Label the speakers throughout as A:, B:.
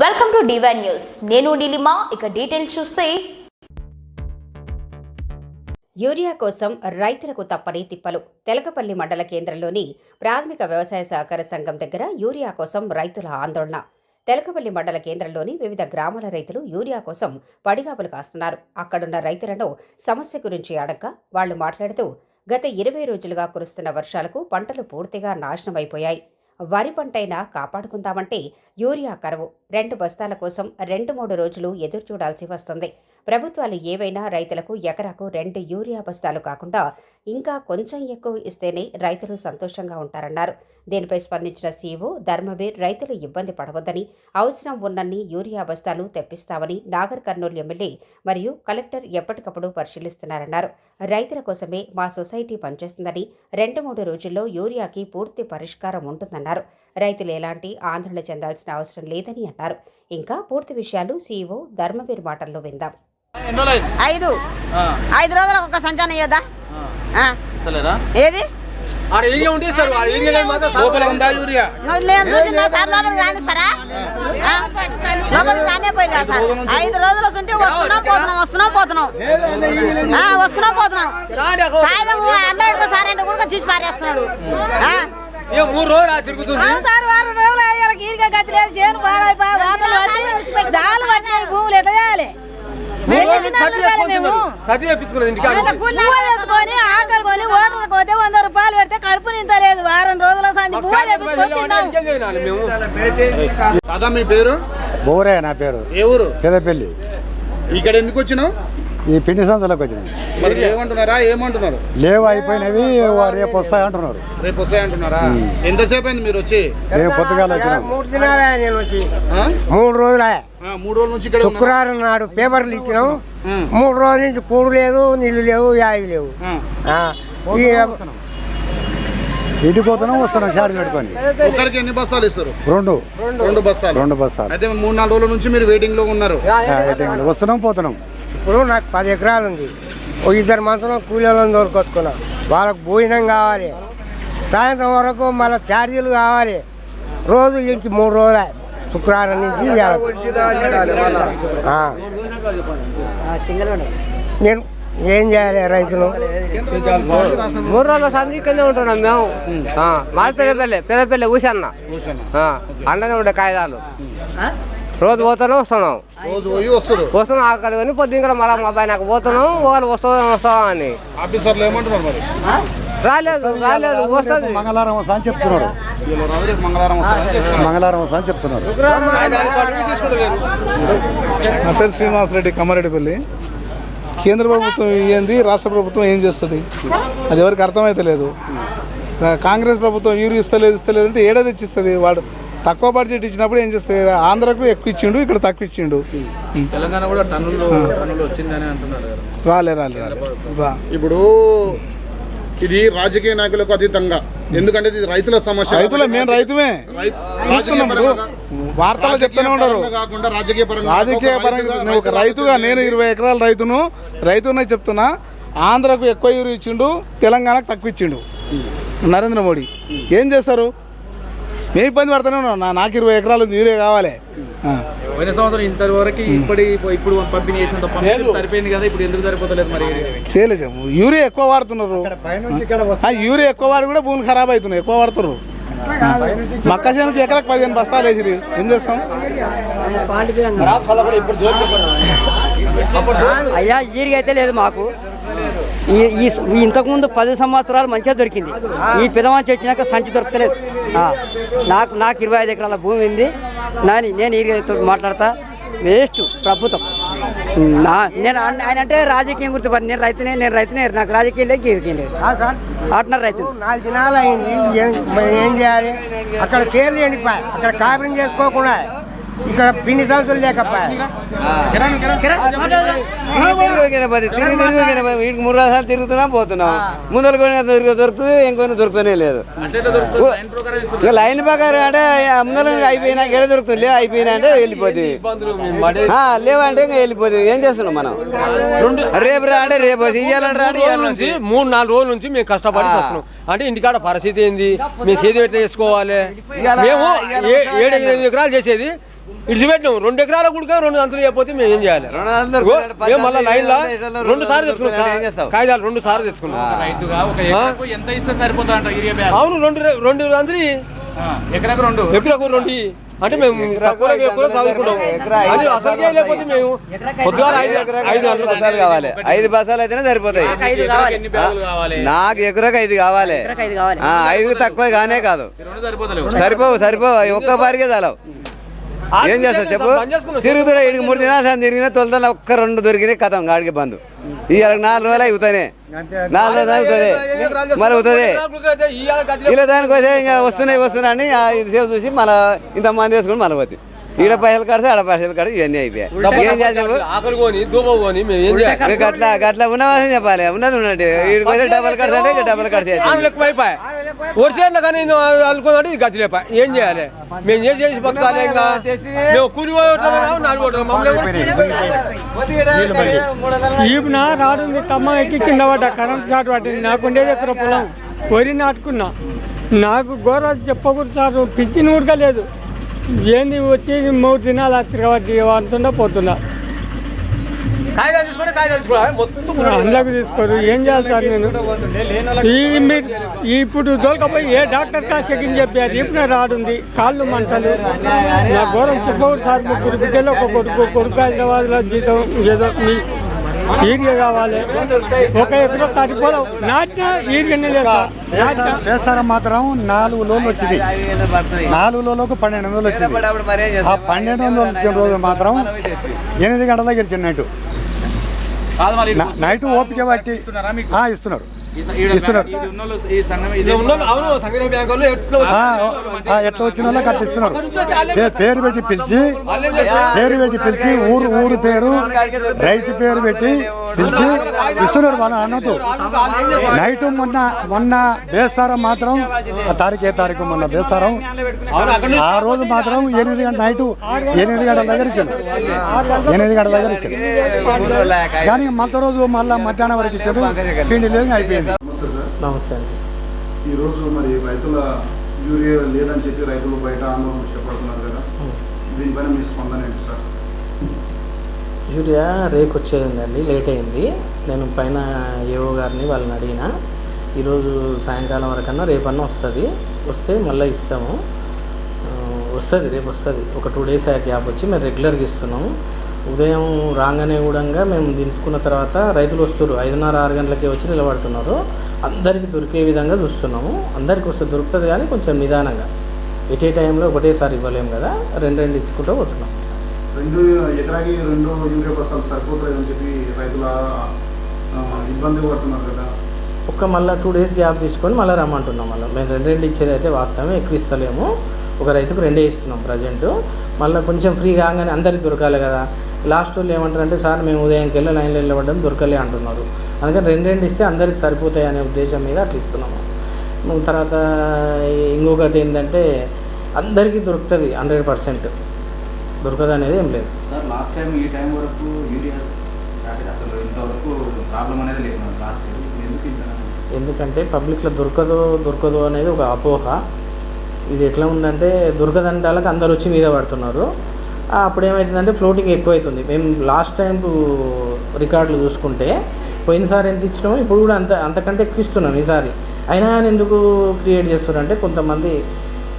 A: Welcome to divine news నేను నీలిమా ఇక details చూస్తే.
B: యూరియా కోసం రైతులకు తప్పని తిప్పలు తెలకపల్లి మండల కేంద్రంలోని ప్రాథమిక వ్యవసాయ సహకార సంఘం దగ్గర యూరియా కోసం రైతుల ఆందోళన. తెలకపల్లి మండల కేంద్రంలోని వివిధ గ్రామాల రైతులు యూరియా కోసం పడిగాపులు కాస్తున్నారు. అక్కడున్న రైతులను సమస్య గురించి అడగ్గా వాళ్ళు మాట్లాడుతూ గత ఇరవై రోజులుగా కురుస్తున్న వర్షాలకు పంటలు పూర్తిగా నాశనమైపోయాయి. వరి పంటైనా కాపాడుకుందామంటే యూరియా కరువు. రెండు బస్తాల కోసం రెండు మూడు రోజులు ఎదురు చూడాల్సి వస్తుంది. ప్రభుత్వాలు ఏవైనా రైతులకు ఎకరాకు రెండు యూరియా బస్తాలు కాకుండా ఇంకా కొంచెం ఎక్కువ ఇస్తేనే రైతులు సంతోషంగా ఉంటారన్నారు. దీనిపై స్పందించిన సీఓ ధర్మవీర్ రైతులు ఇబ్బంది పడవద్దని అవసరం ఉన్నన్ని యూరియా బస్తాలు తెప్పిస్తామని నాగర్ కర్నూలు ఎమ్మెల్యే మరియు కలెక్టర్ ఎప్పటికప్పుడు పరిశీలిస్తున్నారన్నారు. రైతుల కోసమే మా సొసైటీ పనిచేస్తుందని రెండు మూడు రోజుల్లో యూరియాకి పూర్తి పరిష్కారం ఉంటుందన్నారు. రైతులు ఎలాంటి ఆందోళన చెందాల్సిన అవసరం లేదని అన్నారు. ఇంకా పూర్తి విషయాలు సీఈఓ ధర్మవీర్ మాటల్లో విందాం.
C: ఐదు. ఐదు రోజులకు ఒక సంచానం
D: ఇస్తలేరా?
C: ఏది? ఐదు రోజులు వస్తుంటే వస్తున్నాం పోతున్నాం వస్తున్నాం పోతున్నాం. ఆ, వస్తున్నాం పోతున్నాం. కాగితం అడ్డ సార్ అంటే కూడా తీసి పారేస్తున్నాడు. ఆ?
E: ఏ మూడు రోజులు ఆ తిరుగుతుంది?
C: వారం రోజులు అయ్యాలి గతి లేదు చేను పాడైపోయి పట్టి పట్టినాయి భూములు చేయాలి? ఎత్తుకొని ఆకలి కొని పోతే వంద రూపాయలు పెడితే కడుపు నింతలేదు. వారం రోజుల సంది
D: మీ పేరు?
F: బోరే నా పేరు.
D: ఏ ఊరు?
F: పెదపల్లి.
D: ఇక్కడ ఎందుకు వచ్చినావు?
F: ఈ పిండి సంతలోకి వచ్చినాయి
D: మరి ఏమంటున్నారా ఏమంటున్నారు?
F: లేవు అయిపోయినవి రేపు వస్తాయి అంటున్నారు
D: రేపు ఎంతసేపు అయింది మీరు వచ్చి?
F: మేము పొద్దుగాల వచ్చినాం.
G: మూడు దినాలే నేను వచ్చి.
D: ఆ?
G: మూడు రోజులే.
D: ఆ, మూడు రోజుల నుంచి ఇక్కడ?
G: శుక్రవారం నాడు పేపర్లు ఇచ్చినాం. మూడు రోజుల నుంచి కూడు లేదు నీళ్ళు లేవు యావి లేవు.
D: ఆ.
G: ఈ
F: వస్తున్నాం షార్ట్ పెట్టుకొని
D: ఒక్కరికి ఎన్ని బస్తాలు ఇస్తారు?
F: రెండు.
D: రెండు బస్తాలు.
F: రెండు బస్తాలు.
D: అయితే మూడు నాలుగు రోజుల నుంచి మీరు వెయిటింగ్లో ఉన్నారు.
F: ఆ, వస్తున్నాం పోతున్నాం.
G: ఇప్పుడు నాకు పది ఎకరాలు ఉంది. ఓ ఇద్దరు మనుషులు కూలీలను దొరికొచ్చుకున్నా వాళ్ళకు భోజనం కావాలి. సాయంత్రం వరకు మళ్ళీ ఛార్జీలు కావాలి. రోజు ఇంటికి మూడు రోజులే. శుక్రవారం నుంచి. నేను ఏం చేయాలి రైతులు?
H: మూడు రోజుల సంది కింద ఉంటున్నాం మేము. మా పెద్దపల్లి పెద్దపల్లి ఊసన్న. అండనే ఉండే కాగితాలు. రోజు పోతున్నాం వస్తున్నాం
D: రోజు పోయి వస్తారు
H: వస్తున్నాం ఆకలి కానీ పొద్దున్న మళ్ళీ మా అబ్బాయి నాకు పోతున్నాం వాళ్ళు వస్తాం వస్తాం అని.
D: ఆఫీసర్లు ఏమంటున్నారు మరి?
H: రాలేదు రాలేదు వస్తుంది.
F: మంగళవారం వస్తా అని చెప్తున్నారు.
D: మంగళవారం
F: వస్తా అని చెప్తున్నారు.
I: నా పేరు శ్రీనివాసరెడ్డి కమ్మారెడ్డిపల్లి. కేంద్ర ప్రభుత్వం ఏంది రాష్ట్ర ప్రభుత్వం ఏం చేస్తుంది? అది ఎవరికి అర్థమైతే లేదు కాంగ్రెస్ ప్రభుత్వం యూరి ఇస్తలేదు ఇస్తలేదు అంటే ఏడాది ఇచ్చిస్తుంది వాడు తక్కువ బడ్జెట్ ఇచ్చినప్పుడు ఏం చేస్తుంది ఆంధ్రకు ఎక్కువ ఇచ్చిండు ఇక్కడ తక్కువ ఇచ్చిండు.
E: తెలంగాణ కూడా టన్నులు టన్నులు వచ్చిందని అంటున్నారు
I: రాలే రాలే రాలే.
D: ఇప్పుడు ఇది రాజకీయ నాయకులకు అతీతంగా. ఎందుకంటే ఇది రైతుల సమస్య.
I: రైతులే మేము రైతుమే. వార్తలు చెప్తూనే
D: కాకుండా రాజకీయ పరంగా
I: రాజకీయ
D: ఒక
I: పరంగా
D: రైతుగా-
I: నేను ఒక రైతుగా నేను ఇరవై ఎకరాల రైతును రైతునే చెప్తున్నా ఆంధ్రకు ఎక్కువ ఇచ్చిండు తెలంగాణకు తక్కువ ఇచ్చిండు. నరేంద్ర మోడీ. ఏం చేస్తారు? మేము ఇబ్బంది పడుతూనే ఉన్నాం నా నాకు ఇరవై ఎకరాలు యూరియా కావాలి. ఆ.
E: పోయిన సంవత్సరం ఇంతవరకు ఇప్పటి ఇప్పుడు పంపిణీ సరిపోయింది కదా? ఇప్పుడు ఎందుకు సరిపోతలేదు మరి?
I: చేయలేదు. యూరియా ఎక్కువ వాడుతున్నారు. యూరియా ఎక్కువ వాడి కూడా భూములు ఖరాబ్ అవుతున్నాయి. ఎక్కువ వాడుతున్నారు. మక్క చేనుకి ఎకరకు పదిహేను బస్తాలు వేసిరి ఏం చేస్తాం?
H: అయ్యా ఈరిగా అయితే లేదు మాకు. ఈ ఈ ఇంతకుముందు పది సంవత్సరాలు మంచిగా దొరికింది. ఈ పెదవాంచి వచ్చినాక సంచి దొరకలేదు. నాకు నాకు ఇరవై ఐదు ఎకరాల భూమి ఉంది. నాని నేను ఈరిగా మాట్లాడతా. వేస్ట్ ప్రభుత్వం. నా నేను ఆయన అంటే రాజకీయం గుర్తుపడి నేను రైతునే నేను రైతునే. నాకు రాజకీయం లేదు గీజకీయం లేదు.
G: ఆ సార్.
H: అంటున్నారు రైతులు.
G: నాలుగు దినాలు అయింది ఏం చేయాలి? అక్కడ కేర్లు ఎండిపోయి అక్కడ కాపురం చేసుకోకుండా ఇక్కడ పిండి సంచులు లేకపోయా.
H: తిరిగి తిరిగి వీటికి మూడు రాసాలు తిరుగుతున్నా పోతున్నాం. ముందర కొన్ని దొరికి దొరుకుతుంది ఇంకొన్ని దొరుకుతూనే లేదు. లైన్ ప్రకారం అంటే ముందర అయిపోయినా ఎడ దొరుకుతుంది? లే అయిపోయినా అంటే వెళ్ళిపోతుంది ఆ, లేవంటే ఇంకా వెళ్ళిపోతుంది ఏం చేస్తున్నాం మనం? రేపు రా అంటే రేపు
E: నుంచి మూడు నాలుగు రోజుల నుంచి మేము కష్టపడి వస్తున్నాం. అంటే ఇంటికాడ పరిస్థితి ఏంది? మేము సేది ఎట్లా చేసుకోవాలి? మేము ఏ- ఏడు ఎనిమిది ఎకరాలు చేసేది
G: ఇడిచిపెట్టినాం. రెండు ఎకరాల గుడిక రెండు అంతలు చేయకపోతే మేము ఏం చేయాలి? మేము మళ్ళీ లైన్లో రెండు సార్లు తెచ్చుకున్నాం. కాగితాలు రెండు సార్లు తెచ్చుకున్నాం. అవును రెండు రెండు అంతలు
E: ఎకరాకు రెండు?
G: ఎకరకు రెండు ఇయ్యి. అంటే మేము ఎక్కువ చదువుకుంటాం. అది అసలుకే లేకపోతే మేము పొద్దుగాల ఐదు ఐదు గంటలకు
F: బస్సాలు కావాలి. ఐదు బస్సాలు అయితేనే సరిపోతాయి. నాకు ఎకరకు ఐదు కావాలి. ఆ, ఐదు తక్కువ కానే కాదు. సరిపోవు సరిపోవు. ఒక్క పారికే చాలవు. ఏం చేస్తావు చెప్పు? తిరుగుతున్నా ఇడికి మూడు దినాలు తిరిగినా తొలతల ఒక్క రెండు దొరికినాయి కథం గాడికి బంధు ఇవాళ నాలుగు రోజులు అవుతానే. నాలుగు రోజులు అవుతుంది మళ్ళీ అవుతుంది. ఇలా దానికి వస్తే ఇంకా వస్తున్నాయి వస్తున్నాయి అని ఆ ఇది సేపు చూసి మళ్ళీ ఇంత మంది వేసుకుని మళ్ళీ పోతుంది ఈడ పైసలు కడితే ఆడ పైసలు కడితే ఇవన్నీ అయిపోయాయి. ఏం చేయాలి చెప్పు
G: ఆకలి కొని దూప కొని మేము ఏం చేయాలి?
F: మీకు అట్లా అట్లా ఉన్నవాసని చెప్పాలి. ఉన్నది ఉన్నట్టు. డబ్బులు కడతా అంటే డబ్బులు కడితే
G: వర్షాలు కానీ అనుకున్నాడు ఇది గతి లేపా ఏం చేయాలి? మేము ఏం చేసి బతకాలి ఇంకా? మేము కూలి
J: ఈపున రాడుంది తమ్మ ఎక్కి కింద పడ్డ కరెంట్ షాట్ పట్టింది. నాకు ఉండేది ఎక్కడ పొలం? వరి నాటుకున్నా. నాకు ఘోర చెప్పకూడదు సార్ పిచ్చి నూరుగా లేదు. ఏంది వచ్చి మూడు దినాలు కాబట్టి అంటుండా
G: తీసుకుంటే తీసుకోవాలి మొత్తం
J: అందులోకి తీసుకోరు. ఏం చేయాలి సార్ నేను? ఈ మీరు ఇప్పుడు దొరకపోయి ఏ డాక్టర్ కా చెకింగ్ చెప్పారు ఇప్పుడు రాడుంది. కాళ్ళు మంటలు. నా ఘోరం చెప్పకూడదు సార్ ముగ్గురు బిడ్డలు ఒక కొడుకు కొడుకు హైదరాబాద్లో జీతం ఏదో మీ ఈరియ కావాలి. ఒక ఎకరం తడిపోదాం నాటిన ఈరియనే లేదు
F: వేస్తారం మాత్రం నాలుగు లోన్లు వచ్చింది. నాలుగు లోన్లకు పన్నెండు వందలు వచ్చింది. ఆ పన్నెండు వందలు వచ్చిన రోజు మాత్రం ఎనిమిది గంటలకు గెలిచింది నైట్. నైట్ ఓపిక బట్టి
E: ఇస్తున్నారా.
F: ఇస్తున్నారు.
G: ఎట్లా
F: వచ్చిన వాళ్ళకి అట్లా ఇస్తున్నారు పేరు పెట్టి పిలిచి పేరు పెట్టి పిలిచి ఊరు ఊరు పేరు రైతు పేరు పెట్టి పిలిచి ఇస్తున్నారు మన అన్నతో. నైట్ మొన్న మొన్న బేస్తారం మాత్రం ఆ తారీఖు ఏ తారీఖు మొన్న బేస్తారం? ఆ రోజు మాత్రం ఎనిమిది గంటల నైట్ ఎనిమిది గంటల దగ్గర ఇచ్చారు. ఎనిమిది గంటల దగ్గర ఇచ్చారు. కానీ మొత్తం రోజు మళ్ళీ మధ్యాహ్నం వరకు ఇచ్చారు. పిండి లేదు అయిపోయింది.
J: నమస్తే అండి
D: ఈరోజు మరి రైతుల యూరియా లేదని చెప్పి రైతులు బయట ఆందోళన చేపడుతున్నారు కదా? దీనిపైన మీ స్పందన ఏంటి సార్?
J: యూరియా రేకు వచ్చేది ఉందండి లేట్ అయింది. నేను పైన ఏఓ గారిని వాళ్ళని అడిగిన. ఈరోజు సాయంకాలం వరకన్నా రేపన్నా వస్తుంది. వస్తే మళ్ళీ ఇస్తాము. వస్తుంది రేపు వస్తుంది. ఒక టూ డేస్ ఆ గ్యాప్ వచ్చి మేము రెగ్యులర్గా ఇస్తున్నాము. ఉదయం రాగానే కూడా మేము దింపుకున్న తర్వాత రైతులు వస్తారు ఐదున్నర ఆరు గంటలకే వచ్చి నిలబడుతున్నారు. అందరికీ దొరికే విధంగా చూస్తున్నాము. అందరికీ వస్తే దొరుకుతుంది కానీ కొంచెం నిదానంగా. ఎటే టైంలో ఒకటేసారి ఇవ్వలేము కదా. రెండు రెండు ఇచ్చుకుంటూ పోతున్నాం.
D: రెండు ఎకరాకి రెండు యూరియా బస్తాలు సరిపోతాయి అని చెప్పి రైతుల ఇబ్బంది పడుతున్నారు కదా.
J: ఒక్క మళ్ళీ టూ డేస్ గ్యాప్ తీసుకొని మళ్ళీ రమ్మంటున్నాం మళ్ళీ. మేము రెండు రెండు ఇచ్చేది అయితే వాస్తవమే ఎక్కువ ఇస్తలేము. ఒక రైతుకు రెండే ఇస్తున్నాం ప్రజెంట్. మళ్ళీ కొంచెం ఫ్రీ కాగానే అందరికి దొరకాలి కదా. లాస్ట్ వాళ్ళు ఏమంటారంటే సార్ మేము ఉదయంకి వెళ్ళి లైన్లో వెళ్ళబడ్డం దొరకలే అంటున్నారు. అందుకని రెండు రెండు ఇస్తే అందరికి సరిపోతాయి అనే ఉద్దేశం మీద అట్లా ఇస్తున్నాము. తర్వాత ఇంకొకటి ఏంటంటే అందరికీ దొరుకుతుంది హండ్రెడ్ పర్సెంట్. దొరకదు అనేది ఏం లేదు.
E: సార్ లాస్ట్ టైం ఈ టైం వరకు యూరియా స్టార్ట్ అసలు ఇంతవరకు ప్రాబ్లం అనేది లేదు లాస్ట్ టైం
J: ఎందుకంటే పబ్లిక్లో దొరకదు దొరకదు అనేది ఒక అపోహ. ఇది ఎట్లా ఉందంటే దొరకదంటే వాళ్ళకి అందరు వచ్చి మీద పడుతున్నారు. అప్పుడు ఏమవుతుందంటే ఫ్లోటింగ్ ఎక్కువ అవుతుంది మేము లాస్ట్ టైం రికార్డులు చూసుకుంటే పోయినసారి ఎంత ఇచ్చినామో ఇప్పుడు కూడా అంత అంతకంటే ఎక్కువ ఇస్తున్నాం ఈసారి. అయినా కానీ ఎందుకు క్రియేట్ చేస్తున్నారంటే కొంతమంది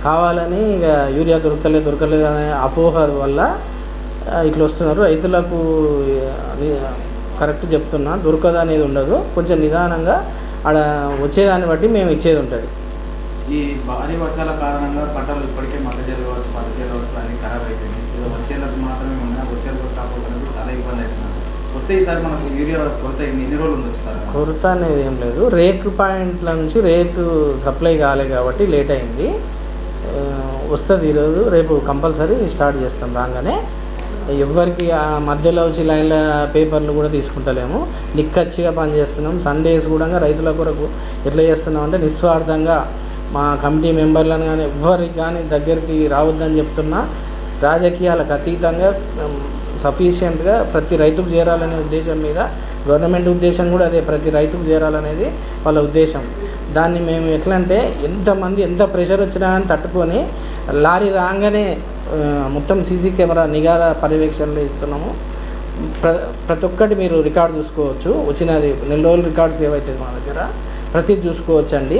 J: కావాలని ఇక యూరియా దొరకలేదు దొరకలేదు అనే అపోహ వల్ల ఇట్లా వస్తున్నారు. రైతులకు కరెక్ట్ చెప్తున్నా దొరకదు అనేది ఉండదు. కొంచెం నిదానంగా ఆడ వచ్చేదాన్ని బట్టి మేము ఇచ్చేది ఉంటుంది.
E: ఈ భారీ వర్షాల కారణంగా పంటలు ఇప్పటికే మద్దజలు కావచ్చు పద్దజలు కావచ్చు అన్ని ఖరాబ్ అయిపోయింది వచ్చేలకు మాత్రమే ఉన్నా వచ్చేలకు కాకపోతే చాలా ఇబ్బంది అవుతున్నారు వస్తే ఈసారి మనకు యూరియా కొరత ఎన్ని రోజులు ఉంది సార్?
J: కొరత అనేది ఏం లేదు. రేకు పాయింట్ల నుంచి రేకు సప్లై కాలే కాబట్టి లేట్ అయింది. వస్తుంది ఈరోజు. రేపు కంపల్సరీ స్టార్ట్ చేస్తాం రాగానే. ఎవరికి ఆ మధ్యలో వచ్చి లైన్ల పేపర్లు కూడా తీసుకుంటలేము. నిక్కచ్చిగా పనిచేస్తున్నాం సండేస్ కూడా రైతుల కొరకు ఎట్లా చేస్తున్నాం అంటే నిస్వార్థంగా మా కమిటీ మెంబర్లను కానీ ఎవ్వరికి కానీ దగ్గరికి రావద్దని చెప్తున్నా. రాజకీయాలకు అతీతంగా సఫిషియెంట్గా ప్రతి రైతుకు చేరాలనే ఉద్దేశం మీద గవర్నమెంట్ ఉద్దేశం కూడా అదే ప్రతి రైతుకు చేరాలనేది వాళ్ళ ఉద్దేశం. దాన్ని మేము ఎట్లా అంటే ఎంతమంది ఎంత ప్రెషర్ వచ్చినా కానీ తట్టుకొని లారీ రాగానే మొత్తం సీసీ కెమెరా నిఘా పర్యవేక్షణలో ఇస్తున్నాము. ప్ర ప్రతి ఒక్కటి మీరు రికార్డ్ చూసుకోవచ్చు. వచ్చినది నెల రోజులు రికార్డ్స్ సేవ్ మా దగ్గర ప్రతి చూసుకోవచ్చండి.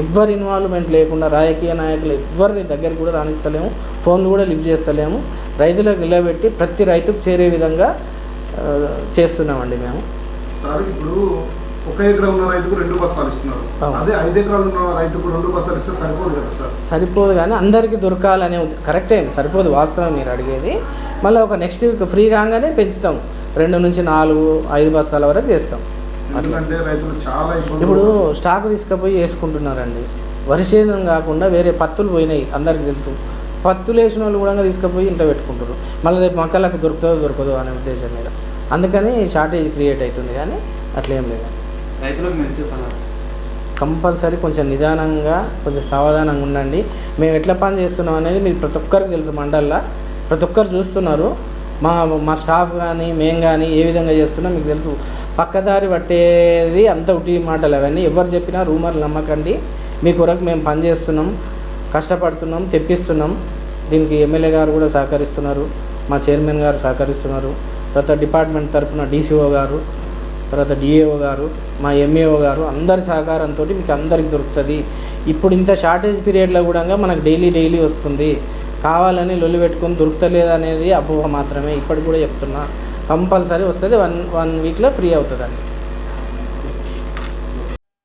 J: ఎవరి ఇన్వాల్వ్మెంట్ లేకుండా రాజకీయ నాయకులు ఎవరిని దగ్గరికి కూడా రాణిస్తలేము. ఫోన్లు కూడా లిఫ్ట్ చేస్తలేము. రైతులకు నిలబెట్టి ప్రతి రైతుకు చేరే విధంగా చేస్తున్నామండి మేము.
D: సార్ ఇప్పుడు ఒక ఎకరా ఉన్న రైతుకు రెండు బస్తాలు ఇస్తున్నారు. అదే ఐదు ఎకరాలు ఉన్న రైతుకు రెండు బస్తాలు ఇస్తే సరిపోదు కదా సార్?
J: సరిపోదు కానీ అందరికీ దొరకాలనే కరెక్టే సరిపోదు వాస్తవం మీరు అడిగేది. మళ్ళీ ఒక నెక్స్ట్ వీక్ ఫ్రీ కాగానే పెంచుతాం. రెండు నుంచి నాలుగు ఐదు బస్తాల వరకు చేస్తాం.
D: ఎందుకంటే రైతులు చాలా
J: ఇప్పుడు స్టాక్ తీసుకుపోయి వేసుకుంటున్నారండి. వరి కాకుండా వేరే పత్తులు పోయినాయి అందరికి తెలుసు. పత్తులు వేసిన వాళ్ళు కూడా తీసుకుపోయి ఇంట్లో పెట్టుకుంటారు మళ్ళీ రేపు మొక్కలకు దొరుకుతుందో దొరకదో అనే ఉద్దేశం మీద. అందుకని షార్టేజ్ క్రియేట్ అవుతుంది కానీ అట్లేం లేదు. కంపల్సరీ కొంచెం నిదానంగా కొంచెం సావధానంగా ఉండండి. మేము ఎట్లా పని చేస్తున్నాం అనేది మీరు ప్రతి ఒక్కరికి తెలుసు మండల్లో. ప్రతి ఒక్కరు చూస్తున్నారు. మా మా స్టాఫ్ కానీ మేము కానీ ఏ విధంగా చేస్తున్నాం మీకు తెలుసు. పక్కదారి పట్టేది అంత ఉట్టి మాటలు అవన్నీ ఎవరు చెప్పినా రూమర్లు నమ్మకండి. మీ కొరకు మేము పని చేస్తున్నాం. కష్టపడుతున్నాం తెప్పిస్తున్నాం. దీనికి ఎమ్మెల్యే గారు కూడా సహకరిస్తున్నారు మా చైర్మన్ గారు సహకరిస్తున్నారు తర్వాత డిపార్ట్మెంట్ తరఫున డీసీఓ గారు తర్వాత డిఏఓ గారు మా ఎంఏఓ గారు అందరి సహకారంతో మీకు అందరికి దొరుకుతుంది. ఇప్పుడు ఇంత షార్టేజ్ పీరియడ్లో కూడా మనకు డైలీ డైలీ వస్తుంది. కావాలని లొల్లి పెట్టుకొని దొరుకుతలేదు అనేది అపోహ మాత్రమే. ఇప్పటికి కూడా చెప్తున్నా. కంపల్సరీ వస్తుంది వన్ వన్ వీక్లో ఫ్రీ అవుతుందండి.